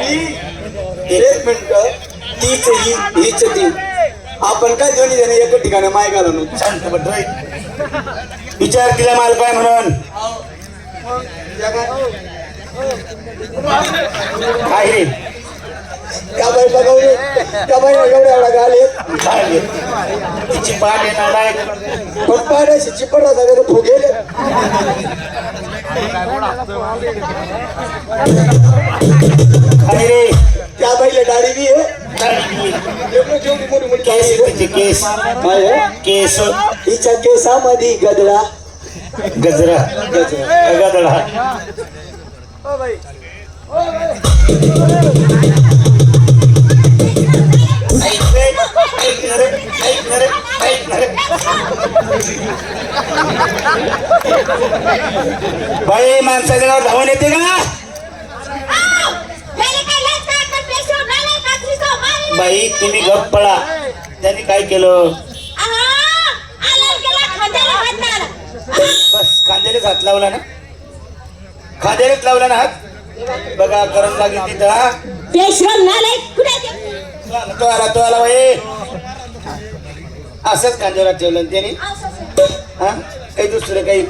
एक मिनिट तीच ही. हीच ती आपण काय दोन्ही जण एक ठिकाणी माय घालून शांत बद्दल विचार तिला माल काय म्हणून काय रे त्या बाई बघवले त्या बाई एवढ्या एवढ्या गाले तिची पाठ येणार आहे पण पाण्याशी चिपडला सगळं फुगेले रे त्या बाईला भी बी आहे काय? केस केस केस केस केसामध्ये गदडा गजरा गदडा बाई माणसाच्या गावात धावून येते का? बाई तुम्ही गप पळा. त्यांनी काय केलं? बस खांद्यालाच हात लावला ना? खांद्यानेच लावला ना हात? बघा करून लागेल तिथं हा? तो आला तो आला बाई. असंच खांद्यावर ठेवलं त्याने? हा? काही दुसरं काही?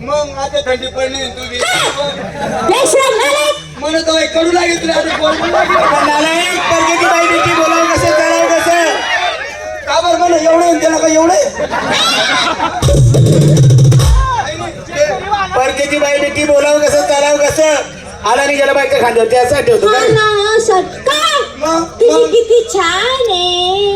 मग आता थंडी पडली तुम्ही म्हणत आहे कडू लागेल तुला आता नालायक, परक्याची बाई बिटी बोलावं कसं चालावं कसं? का बरं म्हणलं एवढे आणि त्याला काय एवढे? बाई बिटी बोलावं कसं चालावं कसं? आला नाही गेला बायका खांद्यावर? त्याचा ठेवतो काय मग? किती छान आहे.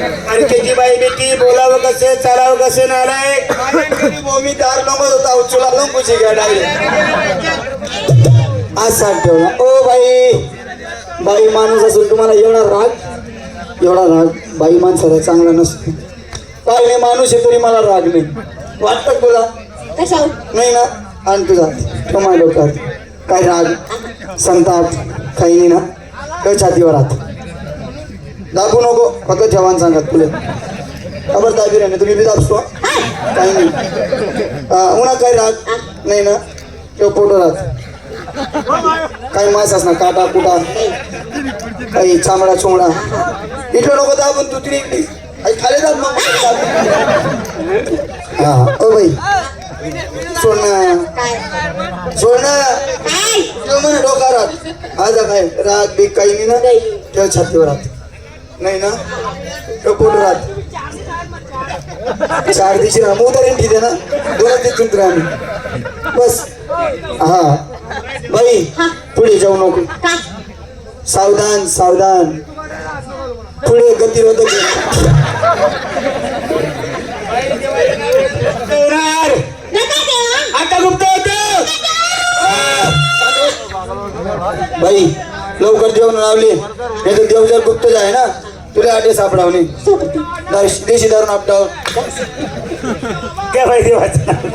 मला परक्याची बाई बिटी बोलावं कसं चालावं कसं नालायक भाऊ मी दार होता उचला लंबूची घ्या डायरेक्ट असा ठेवला. ओ बाई बाई माणूस असून तुम्हाला एवढा राग? एवढा राग? बाई माणसाला चांगला नसतो. नाही माणूस आहे तरी मला राग नाही. वाटतं तुला? नाही ना? आणि तुझा. तुम्हाला काय राग? संताप? काही नाही ना? काय छातीवर हात दाबू नको फक्त जवान सांगत तुले खबर दाबी रे तुम्ही बी दाबसतो काही नाही. उन्हा काही राग नाही ना? किंवा पोटो राहत. काही मास असणार काटा कुटा काही चामडा चोमडा. इथलं नको दाबून तू तिने इकडे. आई खाली दाब मग हा ओ बाई. सोड ना सोड ना डोकारात. आज काय राग बी काही नाही ना ठेव छातीवर राहत. नाही ना? पोट राहत चार दिवशी ना मोदर ठीक आहे ना? दोन दिवस तुमचं आम्ही बस. हा. बाई पुढे जाऊ नको. सावधान सावधान. पुढे गतिरोधक आता गुप्त होतं! बाई लवकर जेवण लावले. नाही तर देव जर गुप्त आहे ना? तुला आटे सापडावणे दाश- देशी धरून आपटाव बाई देवाचं नाव.